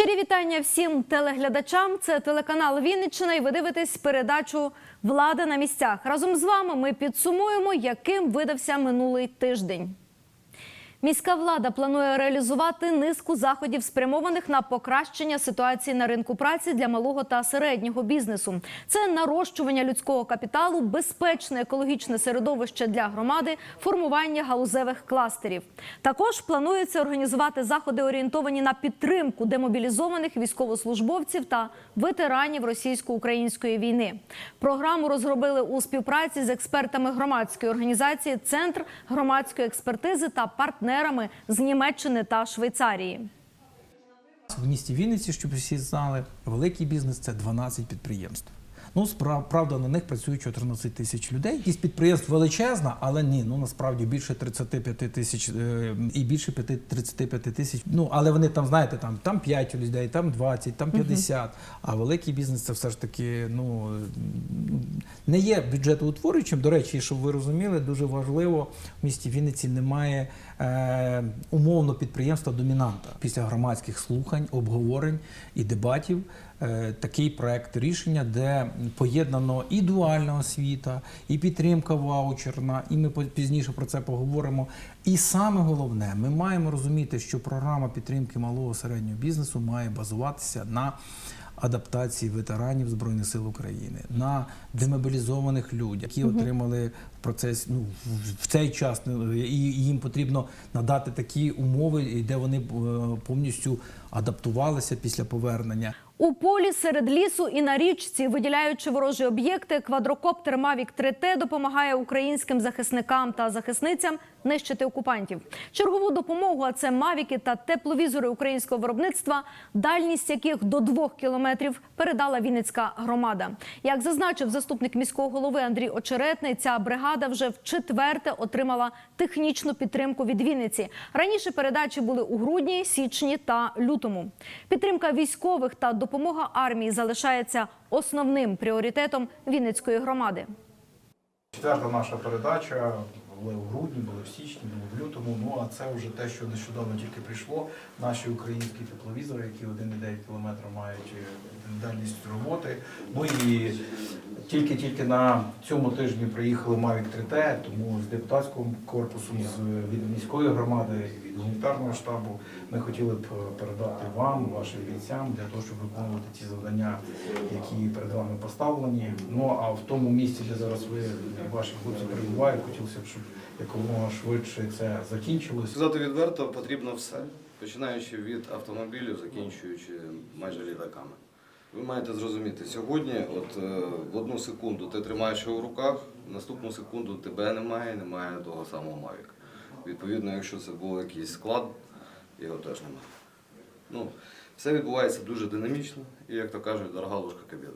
Щирі вітання всім телеглядачам. Це телеканал Вінниччина. І ви дивитесь передачу Влада на місцях. Разом з вами ми підсумуємо, яким видався минулий тиждень. Міська влада планує реалізувати низку заходів, спрямованих на покращення ситуації на ринку праці для малого та середнього бізнесу. Це нарощування людського капіталу, безпечне екологічне середовище для громади, формування галузевих кластерів. Також планується організувати заходи, орієнтовані на підтримку демобілізованих військовослужбовців та ветеранів російсько-української війни. Програму розробили у співпраці з експертами громадської організації Центр громадської експертизи та партнерами з Німеччини та Швейцарії. В місті Вінниці, щоб всі знали, великий бізнес це 12 підприємств. Ну, справ- правда, на них працює 14 тисяч людей. Кількість підприємств величезна, але ні, ну насправді більше 35 тисяч е, і більше 5 35 тисяч. Ну, але вони там, знаєте, там, там 5 людей, там 20, там 50. А великий бізнес це все ж таки ну, не є бюджетоутворюючим. До речі, щоб ви розуміли, дуже важливо в місті Вінниці немає е, умовно підприємства домінанта. Після громадських слухань, обговорень і дебатів такий проект рішення, де поєднано і дуальна освіта, і підтримка ваучерна, і ми пізніше про це поговоримо. І саме головне, ми маємо розуміти, що програма підтримки малого середнього бізнесу має базуватися на адаптації ветеранів Збройних сил України, на демобілізованих людях, які отримали в процесі ну, в- цей час, ну, і їм потрібно надати такі умови, де вони е, повністю адаптувалися після повернення. У полі серед лісу і на річці, виділяючи ворожі об'єкти, квадрокоптер Mavic 3T допомагає українським захисникам та захисницям нищити окупантів. Чергову допомогу, а це мавіки та тепловізори українського виробництва, дальність яких до двох кілометрів передала Вінницька громада. Як зазначив заступник міського голови Андрій Очеретний, ця бригада вже в четверте отримала технічну підтримку від Вінниці. Раніше передачі були у грудні, січні та лютому. Підтримка військових та допомога армії залишається основним пріоритетом Вінницької громади. Четверта наша передача були в грудні, були в січні, були в лютому. Ну а це вже те, що нещодавно тільки прийшло. Наші українські тепловізори, які 1,9 км мають е, дальність роботи. Ну і тільки-тільки на цьому тижні приїхали Mavic 3T, тому з депутатським корпусом, з від міської громади, від гуманітарного штабу ми хотіли б е, передати вам, вашим бійцям, для того, щоб виконувати ті завдання, які перед вами поставлені. Ну а в тому місці, де зараз ви ваші хлопці перебувають, хотілося б, щоб якомога швидше це закінчилось. Сказати відверто, потрібно все, починаючи від автомобілів, закінчуючи майже літаками. Ви маєте зрозуміти, сьогодні, от е, в одну секунду ти тримаєш його в руках, наступну секунду тебе немає, немає того самого Мавіка. Відповідно, якщо це був якийсь склад, його теж немає. Ну, все відбувається дуже динамічно і, як то кажуть, дорога ложка кобіли.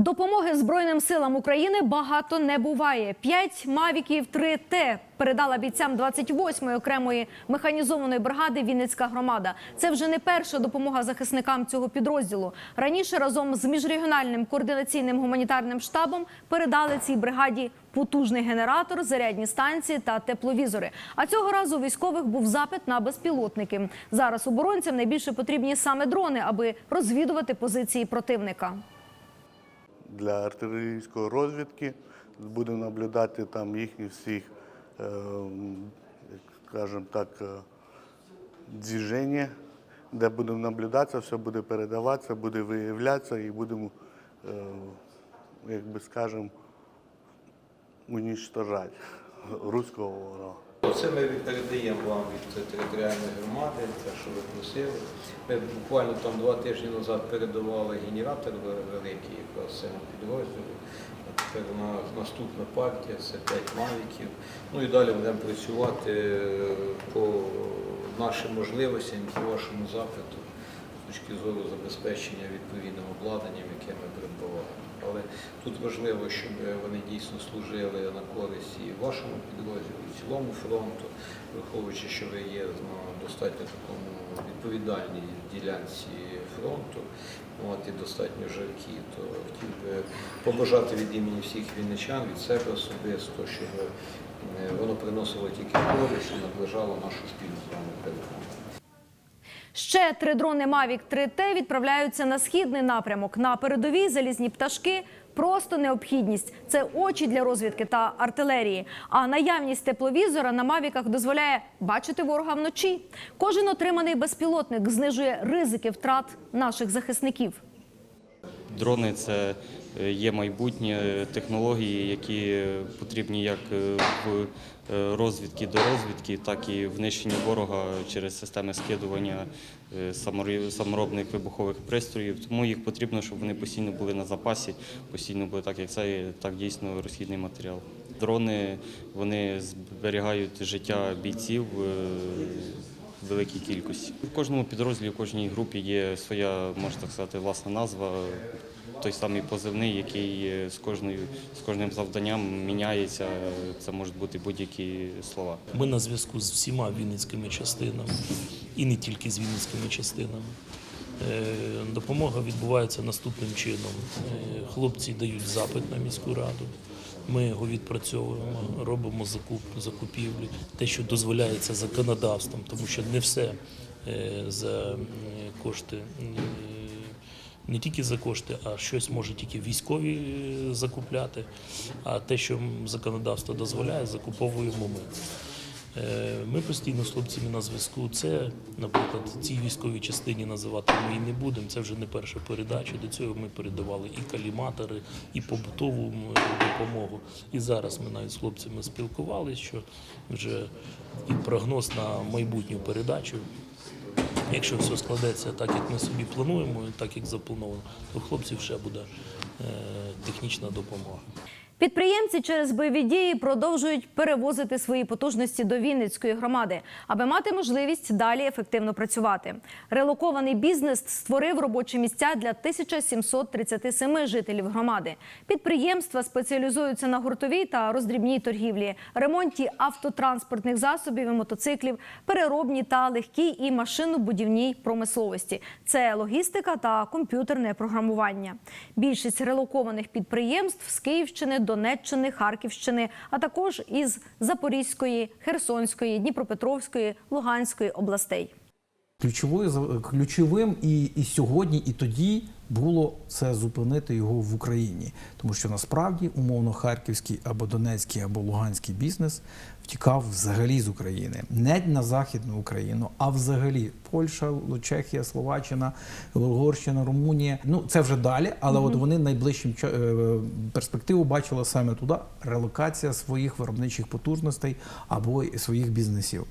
Допомоги Збройним силам України багато не буває. П'ять мавіків 3Т передала бійцям 28-ї окремої механізованої бригади Вінницька громада. Це вже не перша допомога захисникам цього підрозділу. Раніше разом з міжрегіональним координаційним гуманітарним штабом передали цій бригаді потужний генератор, зарядні станції та тепловізори. А цього разу військових був запит на безпілотники. Зараз оборонцям найбільше потрібні саме дрони, аби розвідувати позиції противника. Для артилерійської розвідки. Будемо наблюдати там їхні всі, е, скажімо так, е, движення, де будемо наблюдатися, все буде передаватися, буде виявлятися і будемо, е, як би скажемо, уничтожати руського ворога. Це ми передаємо вам від територіальної громади, те, що ви просили. Ми буквально там два тижні назад передавали генератор великий якраз цьому підрозділу. Тепер у нас наступна партія це 5 мавіків. Ну і далі будемо працювати е, по нашим можливостям, по вашому запиту з точки зору забезпечення відповідним обладнанням, яке ми придбавали. Але тут важливо, щоб вони дійсно служили на користь і вашому підрозділу, і цілому фронту, враховуючи, що ви є на достатньо такому відповідальній ділянці фронту, от, і достатньо жаркі, то хотів би побажати від імені всіх вінничан, від себе особисто, щоб е, воно приносило тільки користь і наближало нашу спільну з вами перемогу. Ще три дрони Mavic 3T відправляються на східний напрямок. На передовій залізні пташки просто необхідність. Це очі для розвідки та артилерії. А наявність тепловізора на мавіках дозволяє бачити ворога вночі. Кожен отриманий безпілотник знижує ризики втрат наших захисників. Дрони це е, є майбутнє технології, які е, потрібні як е, в е, розвідки до розвідки, так і в нищенні ворога через системи скидування е, саморобних вибухових пристроїв. Тому їх потрібно, щоб вони постійно були на запасі, постійно були так, як це, так дійсно розхідний матеріал. Дрони вони зберігають життя бійців. е, в великій кількості. В кожному підрозділі, в кожній групі є своя, можна так сказати, власна назва, той самий позивний, який е, з кожною з кожним завданням міняється. Це можуть бути будь-які слова. Ми на зв'язку з всіма вінницькими частинами і не тільки з вінницькими частинами. Е, Допомога відбувається наступним чином. Е, Хлопці дають запит на міську раду. Ми його відпрацьовуємо, робимо закуп, закупівлі, те, що дозволяється законодавством, тому що не все за кошти. Не тільки за кошти, а щось може тільки військові е, закупляти. А те, що законодавство дозволяє, закуповуємо ми. Е, Ми постійно з хлопцями на зв'язку. Це, наприклад, цій військовій частині називати ми і не будемо. Це вже не перша передача. До цього ми передавали і каліматори, і побутову допомогу. І зараз ми навіть з хлопцями спілкувалися, що вже і прогноз на майбутню передачу. Якщо все складеться так, як ми собі плануємо, так як заплановано, то хлопців ще буде е, технічна допомога. Підприємці через бойові дії продовжують перевозити свої потужності до Вінницької громади, аби мати можливість далі ефективно працювати. Релокований бізнес створив робочі місця для 1737 жителів громади. Підприємства спеціалізуються на гуртовій та роздрібній торгівлі, ремонті автотранспортних засобів і мотоциклів, переробній та легкій і машинобудівній промисловості. Це логістика та комп'ютерне програмування. Більшість релокованих підприємств з Київщини, Донеччини, Харківщини, а також із Запорізької, Херсонської, Дніпропетровської, Луганської областей. Ключовою ключовим і, і сьогодні, і тоді було це зупинити його в Україні, тому що насправді умовно харківський або донецький або луганський бізнес втікав взагалі з України, не на західну Україну, а взагалі Польща, Чехія, Словаччина, Угорщина, Румунія. Ну це вже далі, але от вони найближчим е, перспективу бачили саме туди релокація своїх виробничих потужностей або своїх бізнесів.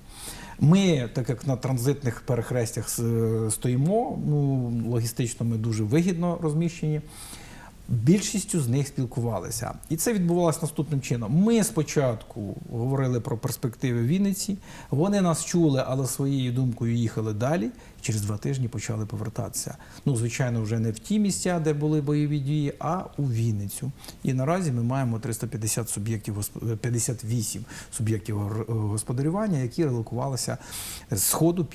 Ми, так як на транзитних перехрестях стоїмо, ну логістично ми дуже вигідно розміщені. Більшістю з них спілкувалися, і це відбувалося наступним чином. Ми спочатку говорили про перспективи Вінниці. Вони нас чули, але своєю думкою їхали далі. Через два тижні почали повертатися. Ну, звичайно, вже не в ті місця, де були бойові дії, а у Вінницю. І наразі ми маємо 350 суб'єктів госп- 58 суб'єктів господарювання, які релокувалися з сходу,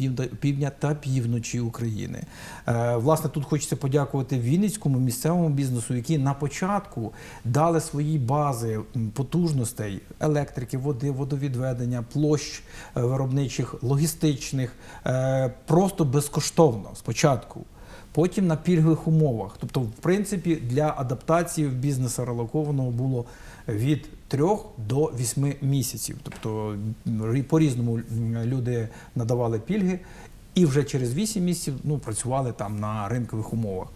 півдня та півночі України. Е, Власне, тут хочеться подякувати Вінницькому місцевому бізнесу, які на початку дали свої бази потужностей електрики, води, водовідведення, площ е, виробничих, логістичних, е, просто безкоштовно спочатку. Потім на пільгових умовах. Тобто, в принципі, для адаптації в бізнесу релокованого було від 3 до 8 місяців. Тобто м, по-різному люди надавали пільги, і вже через 8 місяців ну, працювали там на ринкових умовах.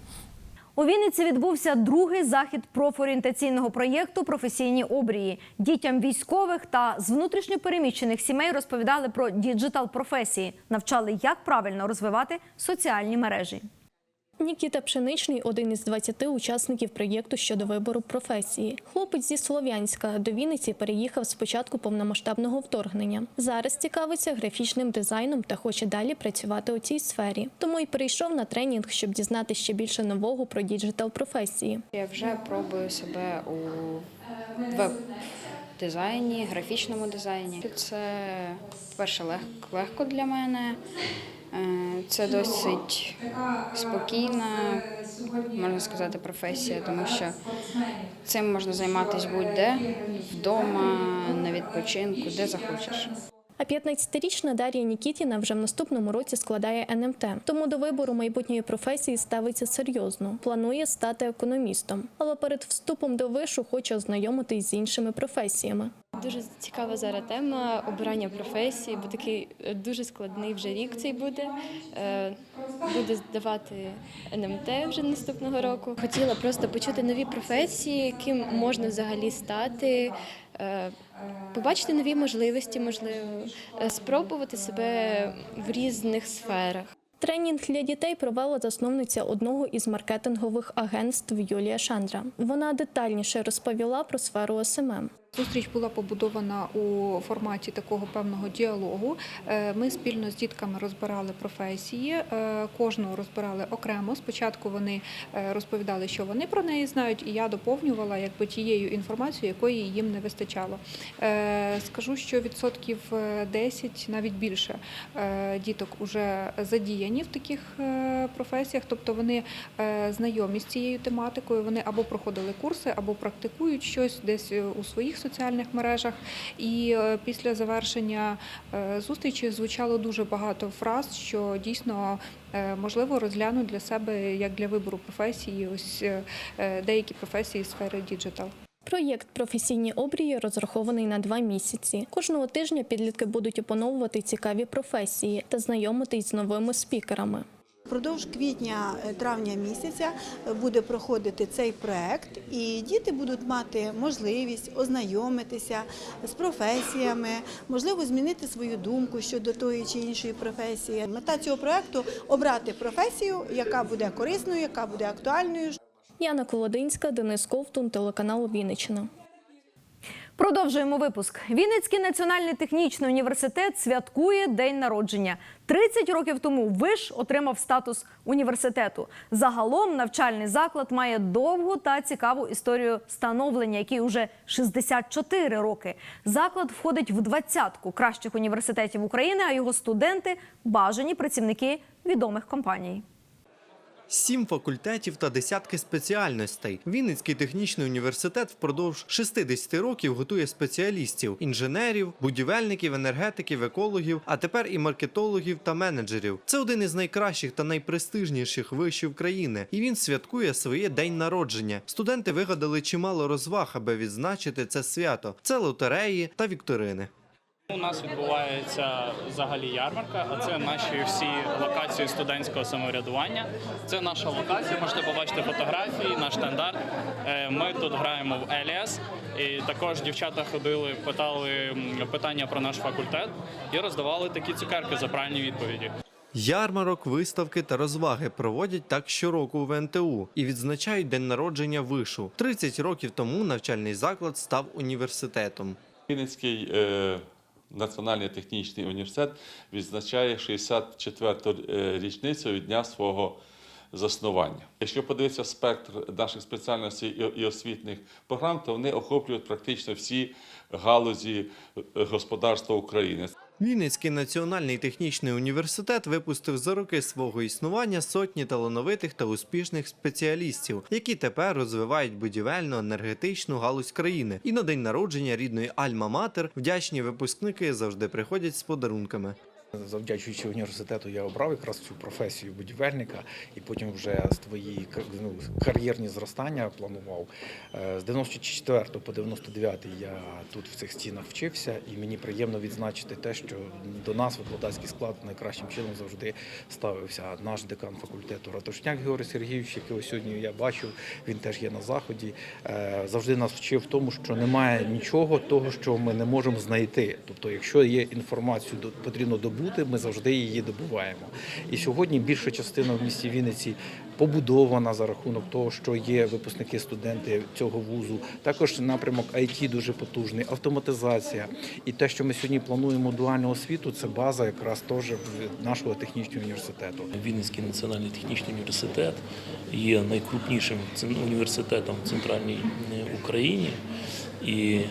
У Вінниці відбувся другий захід профорієнтаційного проєкту Професійні обрії. Дітям військових та з внутрішньопереміщених сімей розповідали про діджитал професії, навчали, як правильно розвивати соціальні мережі. Нікіта Пшеничний один із 20 учасників проєкту щодо вибору професії. Хлопець зі Слов'янська до Вінниці переїхав з початку повномасштабного вторгнення. Зараз цікавиться графічним дизайном та хоче далі працювати у цій сфері. Тому й прийшов на тренінг, щоб дізнати ще більше нового про діджитал професії. Я вже пробую себе у веб-дизайні, графічному дизайні. Це, по-перше, лег- легко для мене. Е, Це досить спокійна, можна сказати, професія, тому що цим можна займатися будь-де, вдома, на відпочинку, де захочеш. А 15-річна Дар'я Нікітіна вже в наступному році складає НМТ. Тому до вибору майбутньої професії ставиться серйозно. Планує стати економістом, але перед вступом до вишу хоче ознайомитись з іншими професіями. Дуже цікава зараз тема обирання професії, бо такий е, дуже складний вже рік цей буде. Е, Буде здавати НМТ вже наступного року. Хотіла просто почути нові професії, ким можна взагалі стати, побачити нові можливості, можливо, е, спробувати себе в різних сферах. Тренінг для дітей провела засновниця одного із маркетингових агентств Юлія Шандра. Вона детальніше розповіла про сферу СММ. Зустріч була побудована у форматі такого певного діалогу. Е, Ми спільно з дітками розбирали професії, е, кожного розбирали окремо. Спочатку вони е, розповідали, що вони про неї знають, і я доповнювала якби тією інформацією, якої їм не вистачало. Скажу, що відсотків е, 10, навіть більше діток вже задіяні в таких професіях, тобто вони знайомі з цією тематикою. Вони або проходили курси, або практикують щось десь у своїх соціальних мережах. І е, після завершення е, зустрічі звучало дуже багато фраз, що дійсно е, можливо розглянуть для себе як для вибору професії, ось деякі професії сфери діджитал. Проєкт Професійні обрії розрахований на два місяці. Кожного тижня підлітки будуть опановувати цікаві професії та знайомитись з новими спікерами. Впродовж квітня-травня місяця буде проходити цей проект, і діти будуть мати можливість ознайомитися з професіями, можливо, змінити свою думку щодо тої чи іншої професії. Мета цього проекту обрати професію, яка буде корисною, яка буде актуальною. Яна Колодинська, Денис Ковтун, телеканал Вінниччина. Продовжуємо випуск. Вінницький національний технічний університет святкує день народження. 30 років тому виш отримав статус університету. Загалом навчальний заклад має довгу та цікаву історію становлення, який уже 64 роки. Заклад входить в двадцятку кращих університетів України, а його студенти бажані працівники відомих компаній. Сім факультетів та десятки спеціальностей. Вінницький технічний університет впродовж 60 років готує спеціалістів, інженерів, будівельників, енергетиків, екологів, а тепер і маркетологів та менеджерів. Це один із найкращих та найпрестижніших вишів країни, і він святкує своє день народження. Студенти вигадали чимало розваг, аби відзначити це свято. Це лотереї та вікторини. У нас відбувається взагалі ярмарка, а це наші всі локації студентського самоврядування. Це наша локація. Можете побачити фотографії, наш стандарт. Е, Ми тут граємо в Еліас. І також дівчата ходили, питали питання про наш факультет і роздавали такі цукерки за правильні відповіді. Ярмарок, виставки та розваги проводять так щороку в НТУ і відзначають день народження вишу. 30 років тому навчальний заклад став університетом. Вінницький е, національний технічний університет відзначає 64-ту е, річницю від дня свого заснування. Якщо подивитися спектр наших спеціальностей і, освітніх програм, то вони охоплюють практично всі галузі е, господарства України. Вінницький національний технічний університет випустив за роки свого існування сотні талановитих та успішних спеціалістів, які тепер розвивають будівельну енергетичну галузь країни. І на день народження рідної Альма-Матер вдячні випускники завжди приходять з подарунками. Завдячуючи університету, я обрав якраз цю професію будівельника, і потім вже свої ну, кар'єрні зростання планував. Е, З 94 по 99 я тут в цих стінах вчився, і мені приємно відзначити те, що до нас викладацький склад найкращим чином завжди ставився. Наш декан факультету Ратушняк Георгій Сергійович, якого сьогодні я бачив, він теж є на заході. е, Завжди нас вчив в тому, що немає нічого того, що ми не можемо знайти. Тобто, якщо є інформацію, потрібно добути, ми завжди її добуваємо. І сьогодні більша частина в місті Вінниці побудована за рахунок того, що є випускники студенти цього вузу. Також напрямок IT дуже потужний, автоматизація. І те, що ми сьогодні плануємо дуальну освіту, це база якраз теж нашого технічного університету. Вінницький національний технічний університет є найкрупнішим університетом в центральній е, Україні, і е,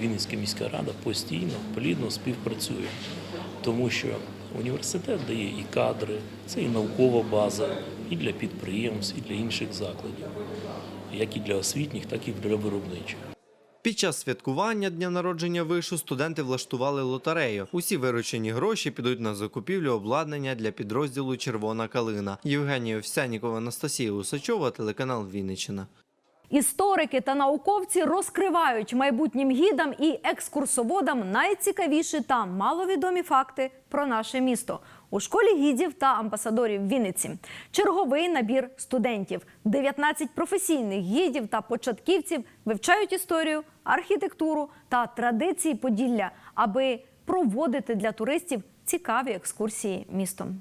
Вінницька міська рада постійно плідно співпрацює, тому що університет дає і кадри, це і наукова база, і для підприємств, і для інших закладів, як і для освітніх, так і для виробничих. Під час святкування дня народження вишу студенти влаштували лотерею. Усі виручені гроші підуть на закупівлю обладнання для підрозділу Червона калина. Євгенія Овсянікова, Анастасія Усачова, телеканал Вінниччина. Історики та науковці розкривають майбутнім гідам і екскурсоводам найцікавіші та маловідомі факти про наше місто у школі гідів та амбасадорів Вінниці. Черговий набір студентів. 19 професійних гідів та початківців вивчають історію, архітектуру та традиції Поділля, аби проводити для туристів цікаві екскурсії містом.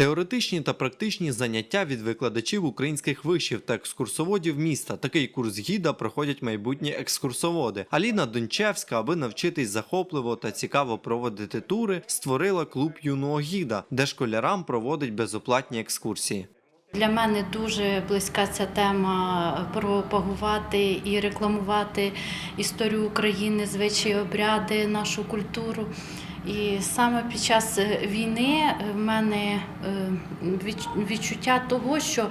Теоретичні та практичні заняття від викладачів українських вишів та екскурсоводів міста. Такий курс гіда проходять майбутні екскурсоводи. Аліна Дончевська, аби навчитись захопливо та цікаво проводити тури, створила клуб юного гіда, де школярам проводить безоплатні екскурсії. Для мене дуже близька ця тема пропагувати і рекламувати історію України, звичаї, обряди, нашу культуру. І саме під час війни в мене е, відчуття того, що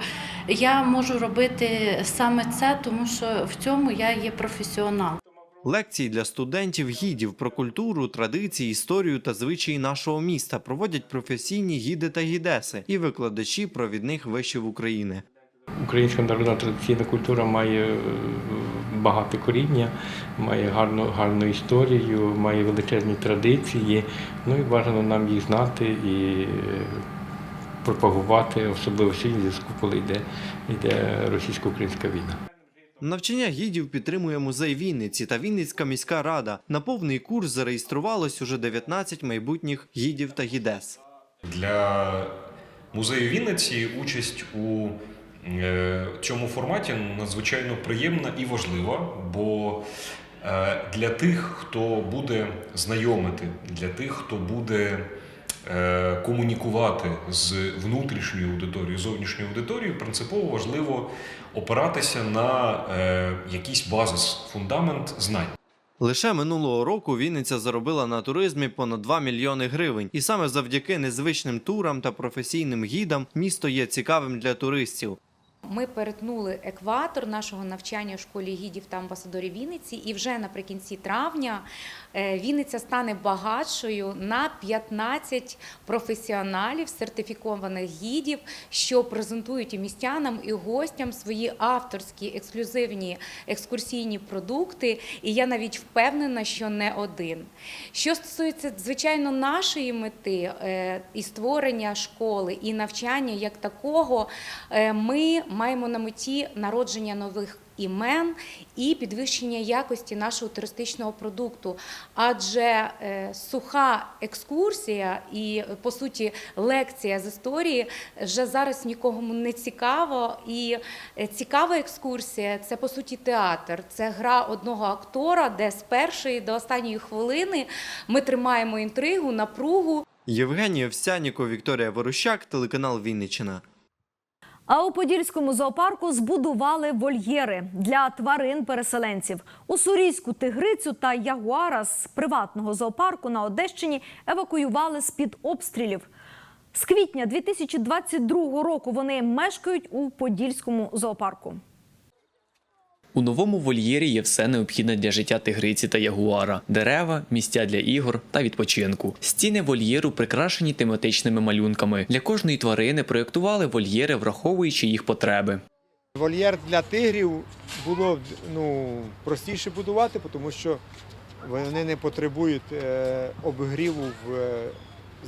я можу робити саме це, тому що в цьому я є професіонал. Лекції для студентів гідів про культуру, традиції, історію та звичаї нашого міста проводять професійні гіди та гідеси і викладачі провідних вишів України. Українська народна традиційна культура має багате коріння, має гарну, гарну історію, має величезні традиції. Ну і бажано нам їх знати і е, пропагувати, особливо в зв'язку, коли йде, йде російсько-українська війна. Навчання гідів підтримує музей Вінниці та Вінницька міська рада. На повний курс зареєструвалось уже 19 майбутніх гідів та гідес. Для музею Вінниці участь у цьому форматі надзвичайно приємна і важлива, бо е, для тих, хто буде знайомити, для тих, хто буде е, комунікувати з внутрішньою аудиторією, зовнішньою аудиторією, принципово важливо опиратися на е, якийсь базис, фундамент знань. Лише минулого року Вінниця заробила на туризмі понад 2 мільйони гривень, і саме завдяки незвичним турам та професійним гідам місто є цікавим для туристів. Ми перетнули екватор нашого навчання в школі гідів та амбасадорів Вінниці, і вже наприкінці травня Вінниця стане багатшою на 15 професіоналів, сертифікованих гідів, що презентують і містянам, і гостям свої авторські ексклюзивні екскурсійні продукти. І я навіть впевнена, що не один. Що стосується звичайно нашої мети е, і створення школи, і навчання як такого, е, ми маємо на меті народження нових. Імен і підвищення якості нашого туристичного продукту, адже е, суха екскурсія і по суті лекція з історії вже зараз нікому не цікаво. І е, цікава екскурсія це по суті театр. Це гра одного актора, де з першої до останньої хвилини ми тримаємо інтригу, напругу. Євгенія Овсяніков, Вікторія Ворощак, телеканал Вінниччина. А у Подільському зоопарку збудували вольєри для тварин-переселенців. У Сурійську тигрицю та ягуара з приватного зоопарку на Одещині евакуювали з-під обстрілів. З квітня 2022 року вони мешкають у Подільському зоопарку. У новому вольєрі є все необхідне для життя тигриці та ягуара: дерева, місця для ігор та відпочинку. Стіни вольєру прикрашені тематичними малюнками. Для кожної тварини проєктували вольєри, враховуючи їх потреби. Вольєр для тигрів було ну, простіше будувати, тому що вони не потребують е, обігріву в е,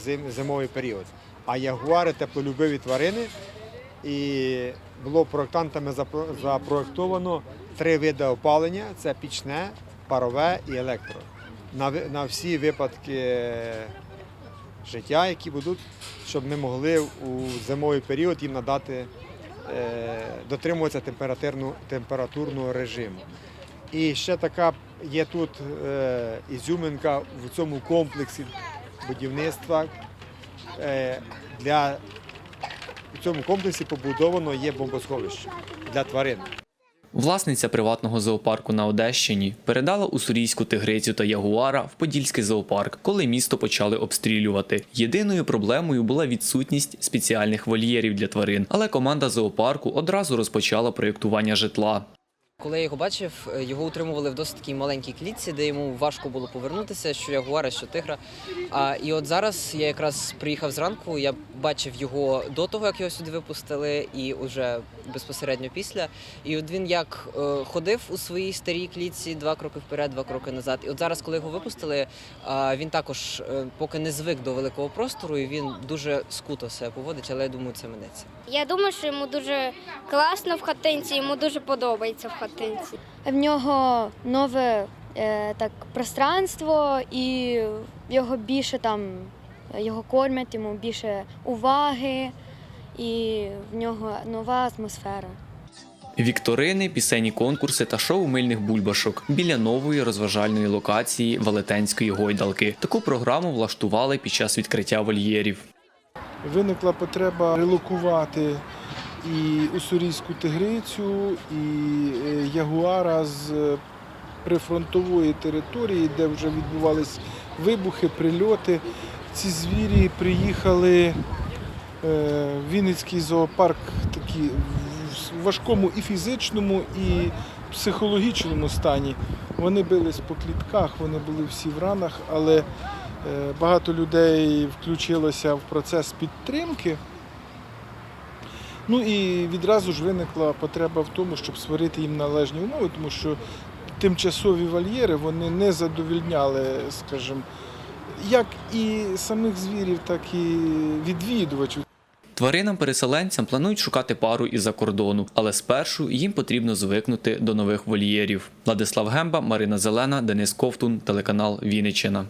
зим- зимовий період. А ягуари теплолюбиві тварини, і було проєктантами запро- запроєктовано три види опалення: це пічне, парове і електро. На, на всі випадки життя, які будуть, щоб ми могли у зимовий період їм надати е, дотримуватися температурного режиму. І ще така є тут е, ізюминка в цьому комплексі будівництва. Е, для, в цьому комплексі побудовано є бомбосховище для тварин. Власниця приватного зоопарку на Одещині передала уссурійську тигрицю та ягуара в Подільський зоопарк, коли місто почали обстрілювати. Єдиною проблемою була відсутність спеціальних вольєрів для тварин, але команда зоопарку одразу розпочала проєктування житла. Коли я його бачив, е, його утримували в досить такій маленькій клітці, де йому важко було повернутися, що ягуара, що тигра. А і от зараз я якраз приїхав зранку. Я бачив його до того, як його сюди випустили, і уже безпосередньо після. І от він як е, ходив у своїй старій клітці два кроки вперед, два кроки назад. І от зараз, коли його випустили, а, він також е, поки не звик до великого простору, і він дуже скуто себе поводить, але я думаю, це минеться. Я думаю, що йому дуже класно в хатинці, йому дуже подобається в хатинці. В нього нове е, так пространство, і його більше там його кормять, йому більше уваги, і в нього нова атмосфера. Вікторини, пісенні конкурси та шоу мильних бульбашок біля нової розважальної локації Велетенської гойдалки. Таку програму влаштували під час відкриття вольєрів. Виникла потреба релокувати і уссурійську тигрицю, і е, ягуара з е, прифронтової території, де вже відбувались вибухи, прильоти. Ці звірі приїхали е, в Вінницький зоопарк такі в важкому і фізичному, і психологічному стані. Вони бились по клітках, вони були всі в ранах, але багато людей включилося в процес підтримки. Ну і відразу ж виникла потреба в тому, щоб створити їм належні умови, тому що тимчасові вольєри вони не задовільняли, скажімо, як і самих звірів, так і відвідувачів. Тваринам-переселенцям планують шукати пару із-за кордону, але спершу їм потрібно звикнути до нових вольєрів. Владислав Гемба, Марина Зелена, Денис Ковтун, телеканал Вінниччина.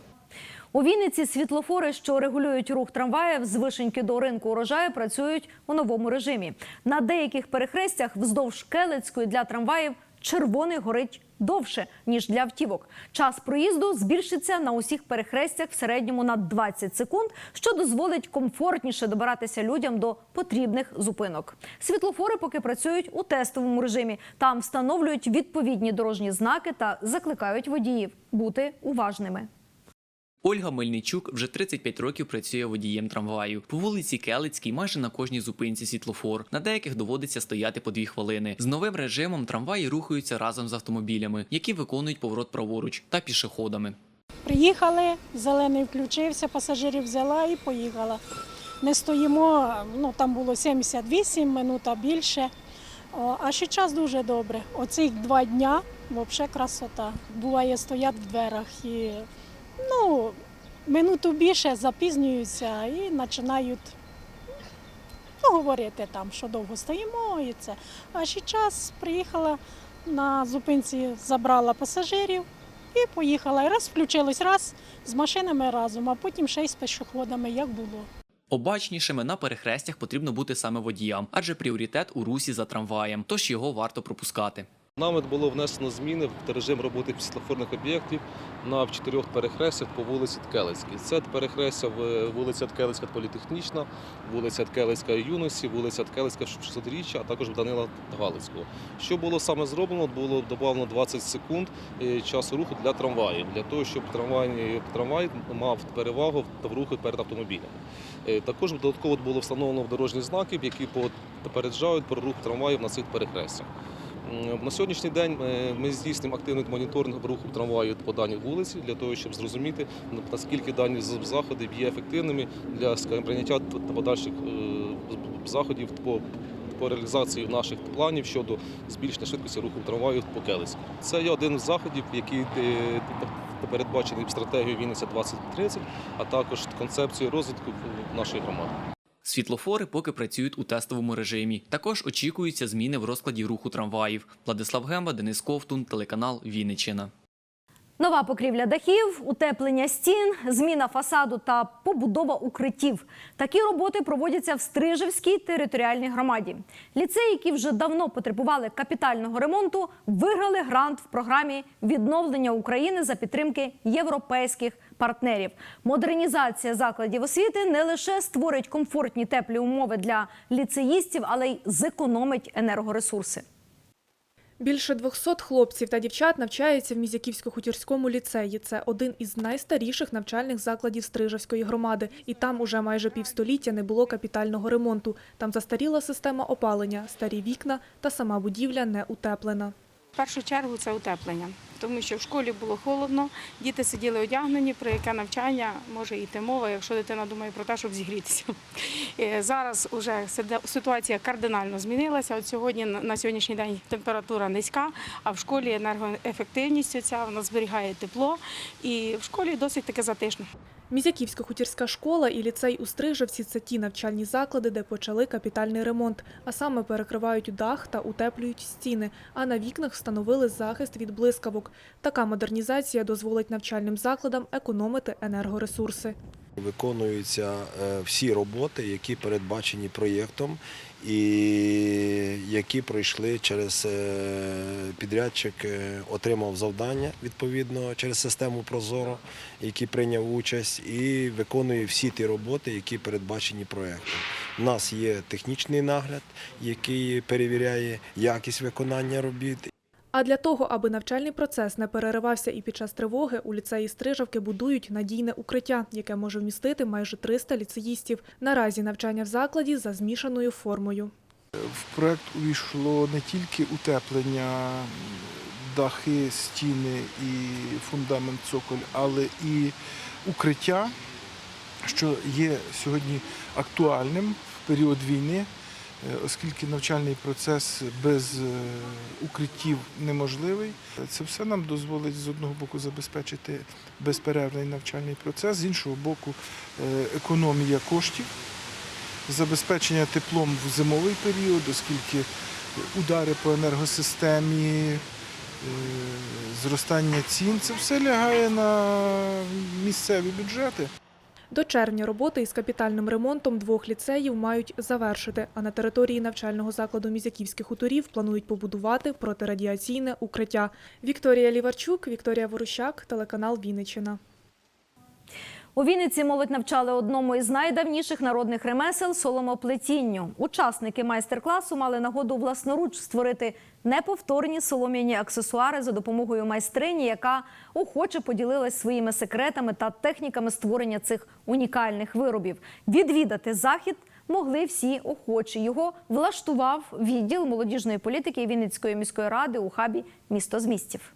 У Вінниці світлофори, що регулюють рух трамваїв з вишеньки до ринку урожаю, працюють у новому режимі. На деяких перехрестях вздовж Келецької для трамваїв червоний горить довше ніж для автівок. Час проїзду збільшиться на усіх перехрестях в середньому на 20 секунд, що дозволить комфортніше добиратися людям до потрібних зупинок. Світлофори поки працюють у тестовому режимі. Там встановлюють відповідні дорожні знаки та закликають водіїв бути уважними. Ольга Мельничук вже 35 років працює водієм трамваю. По вулиці Келицькій майже на кожній зупинці світлофор. На деяких доводиться стояти по дві хвилини. З новим режимом трамваї рухаються разом з автомобілями, які виконують поворот праворуч та пішоходами. Приїхали, зелений включився, пасажирів взяла і поїхала. Не стоїмо, ну там було 78 минут, а більше. А ще час дуже добре. Оцих два дня взагалі красота. Буває, стоять в дверах і ну, минуту більше запізнюються і починають ну, говорити там, що довго стоїмо і це. А ще час приїхала на зупинці, забрала пасажирів і поїхала. І раз включились, раз з машинами разом, а потім ще й з пішоходами, як було. Обачнішими на перехрестях потрібно бути саме водіям, адже пріоритет у русі за трамваєм, тож його варто пропускати. Нами було внесено зміни в режим роботи світлофорних об'єктів на чотирьох перехрестях по вулиці Ткелецькій. Це перехрестя вулиця Ткелецька політехнічна, вулиця Ткелецька юності, вулиця Ткелецька 600-річчя, а також Данила Галицького. Що було саме зроблено? Було додано 20 секунд е, часу руху для трамваїв, для того, щоб трамвай, трамвай мав перевагу в руху перед автомобілями. Е, Також додатково було встановлено дорожні знаки, які попереджають про рух трамваїв на цих перехрестях. На сьогоднішній день е, ми здійснюємо активний моніторинг руху трамваю по даній вулиці для того, щоб зрозуміти наскільки дані заходи є ефективними для скажімо, та подальших е, заходів по. По реалізації наших планів щодо збільшення швидкості руху трамваю по Келицьку. Це є один з заходів, який е, передбачений в стратегію Вінниця 2030, а також концепцією розвитку нашої громади. Світлофори поки працюють у тестовому режимі. Також очікуються зміни в розкладі руху трамваїв. Владислав Гемба, Денис Ковтун, телеканал Вінниччина. Нова покрівля дахів, утеплення стін, зміна фасаду та побудова укриттів. Такі роботи проводяться в Стрижевській територіальній громаді. Ліцеї, які вже давно потребували капітального ремонту, виграли грант в програмі відновлення України за підтримки європейських партнерів. Модернізація закладів освіти не лише створить комфортні теплі умови для ліцеїстів, але й зекономить енергоресурси. Більше 200 хлопців та дівчат навчаються в Мізяківсько-хутірському ліцеї. Це один із найстаріших навчальних закладів Стрижавської громади. І там уже майже півстоліття не було капітального ремонту. Там застаріла система опалення, старі вікна та сама будівля не утеплена. В першу чергу це утеплення, тому що в школі було холодно, діти сиділи одягнені, про яке навчання може йти мова, якщо дитина думає про те, щоб зігрітися. Е, Зараз вже ситуація кардинально змінилася. От сьогодні на сьогоднішній день температура низька, а в школі енергоефективність ця вона зберігає тепло, і в школі досить таки затишно. Мізяківська хутірська школа і ліцей у Стрижавці – це ті навчальні заклади, де почали капітальний ремонт, а саме перекривають дах та утеплюють стіни, а на вікнах встановили захист від блискавок. Така модернізація дозволить навчальним закладам економити енергоресурси. Виконуються е, всі роботи, які передбачені проєктом і які пройшли через е, підрядчик, е, отримав завдання відповідно через систему Прозоро, який прийняв участь, і виконує всі ті роботи, які передбачені проєктом. У нас є технічний нагляд, який перевіряє якість виконання робіт. А для того, аби навчальний процес не переривався і під час тривоги, у ліцеї Стрижавки будують надійне укриття, яке може вмістити майже 300 ліцеїстів. Наразі навчання в закладі за змішаною формою. В проект увійшло не тільки утеплення, дахи, стіни і фундамент цоколь, але і укриття, що є сьогодні актуальним в період війни, оскільки навчальний процес без е, укриттів неможливий. Це все нам дозволить з одного боку забезпечити безперервний навчальний процес, з іншого боку, е, економія коштів забезпечення теплом в зимовий період, оскільки удари по енергосистемі, е, зростання цін це все лягає на місцеві бюджети. До червня роботи із капітальним ремонтом двох ліцеїв мають завершити, а на території навчального закладу Мізяківських хуторів планують побудувати протирадіаційне укриття. Вікторія Ліварчук, Вікторія Ворущак, телеканал Вінниччина. У Вінниці молодь навчали одному із найдавніших народних ремесел соломоплетінню. Учасники майстер-класу мали нагоду власноруч створити неповторні солом'яні аксесуари за допомогою майстрині, яка охоче поділилась своїми секретами та техніками створення цих унікальних виробів. Відвідати захід могли всі охочі. Його влаштував відділ молодіжної політики Вінницької міської ради у хабі місто з містів.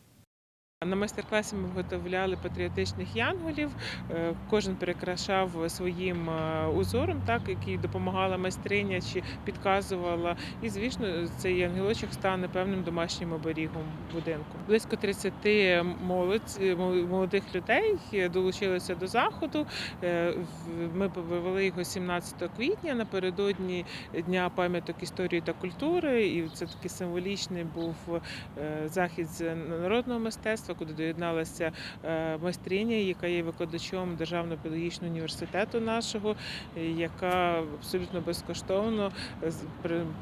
На майстер-класі ми виготовляли патріотичних янголів. Е, Кожен перекрашав своїм е, узором, так який допомагала майстриня чи підказувала. І звісно, цей ангелочок стане певним домашнім оберігом будинку. Близько 30 молодь, молодих людей долучилися до заходу. Е, Ми вивели його 17 квітня напередодні дня пам'яток історії та культури. І це такий символічний був е, захід з народного мистецтва, куди доєдналася е, майстриня, яка є викладачом Державного педагогічного університету нашого, е, яка абсолютно безкоштовно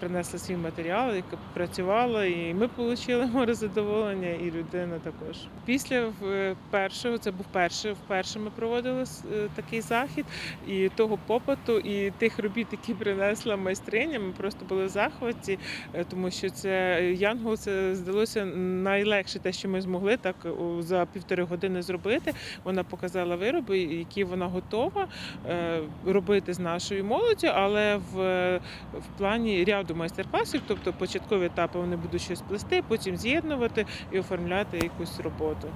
принесла свій матеріал, яка працювала, і ми отримали море задоволення, і людина також. Після е, першого, це був перший, вперше ми проводили е, такий захід, і того попиту, і тих робіт, які принесла майстриня, ми просто були в захваті, е, тому що це е, Янгол це здалося найлегше те, що ми змогли так у- за півтори години зробити. Вона показала вироби, які вона готова е, робити з нашою молоддю, але в, в плані ряду майстер-класів, тобто початкові етапи вони будуть щось плести, потім з'єднувати і оформляти якусь роботу.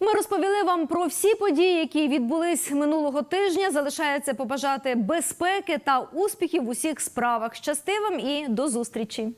Ми розповіли вам про всі події, які відбулись минулого тижня. Залишається побажати безпеки та успіхів в усіх справах. Щасти вам і до зустрічі!